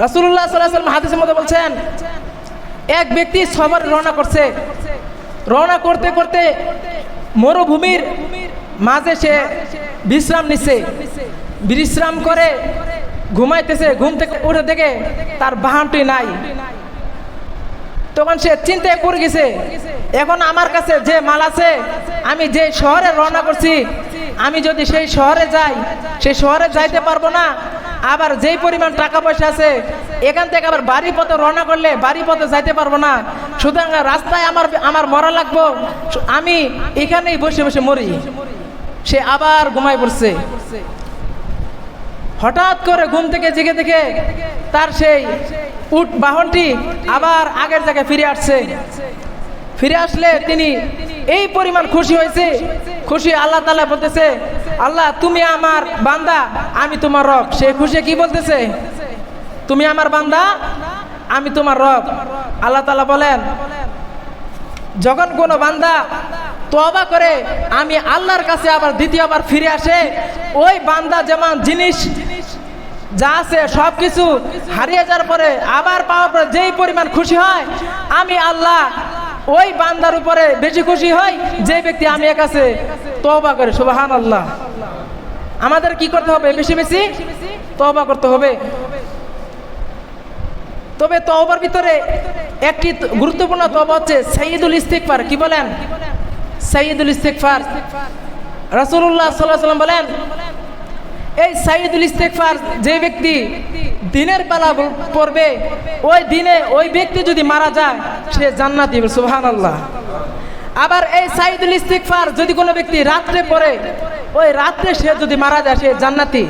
রাসুল্লাহ সাল্লাম হাদিসের মধ্যে বলছেন, এক ব্যক্তি সবার রওনা করছে। রওনা করতে করতে মরুভূমির মাঝে সে বিশ্রাম নিচ্ছে। বিশ্রাম করে ঘুমাইতেছে, ঘুম থেকে উঠে দেখে তার বাহনটি নাই। তখন সে চিন্তায় পড়ে গেছে, এখন আমার কাছে যে মাল আছে, আমি যে শহরে রওনা করছি, আমি যদি সেই শহরে যাই, সেই শহরে যাইতে পারব না আবার যেই পরিমাণ টাকা পয়সা আছে, এখান থেকে আবার বাড়ি পথে রওনা করলে বাড়ি পথে যাইতে পারব না। সুতরাং রাস্তায় আমার আমার মরা লাগবো। আমি এখানেই বসে বসে মরি। সে আবার ঘুমায় পড়ছে। হঠাৎ করে ঘুম থেকে জেগে দেখে তার সেই উট বাহনটি আবার আগের জায়গায় ফিরে আসছে। ফিরে আসলে তিনি এই পরিমাণ খুশি হয়েছে। খুশি আল্লাহ তালা বলতেছে আল্লাহ, তুমি আমার বান্দা, আমি তোমার রব। সে খুশি কি বলতেছে? তুমি আমার বান্দা, আমি তোমার রব। আল্লাহ তালা বলেন, যখন কোনো বান্দা তবা করে, আমি আল্লাহর কাছে আবার দ্বিতীয়বার ফিরে আসে, ওই বান্দা যেমন জিনিস যা আছে সব কিছু হারিয়ে যাওয়ার পরে, আবার পাওয়ার পরে যেই পরিমাণ খুশি হয়, আমি আল্লাহ ওই বান্দার উপরে বেশি খুশি হয় যে ব্যক্তি আমি এর কাছে তবা করে সুবাহান আল্লাহ আমাদের কি করতে হবে? বেশি বেশি তবা করতে হবে। তবে তওবার ভিতরে একটি গুরুত্বপূর্ণ তবা হচ্ছে সাইয়দুল ইস্তিকফার কি বলেন? সাইয়দুল ইস্তিকফার রাসূলুল্লাহ সাল্লাল্লাহু আলাইহি সাল্লাম বলেন এই সাইদুল ইস্তেকফার যে ব্যক্তি দিনের বেলা পড়বে, ওই দিনে ওই ব্যক্তি যদি মারা যায়, সে জান্নাতি সুবহানাল্লাহ। আবার এই সাইদুল ইস্তেকফার যদি কোনো ব্যক্তি রাত্রে পড়ে, ওই রাত্রে সে যদি মারা যায়, সে জান্নাতি।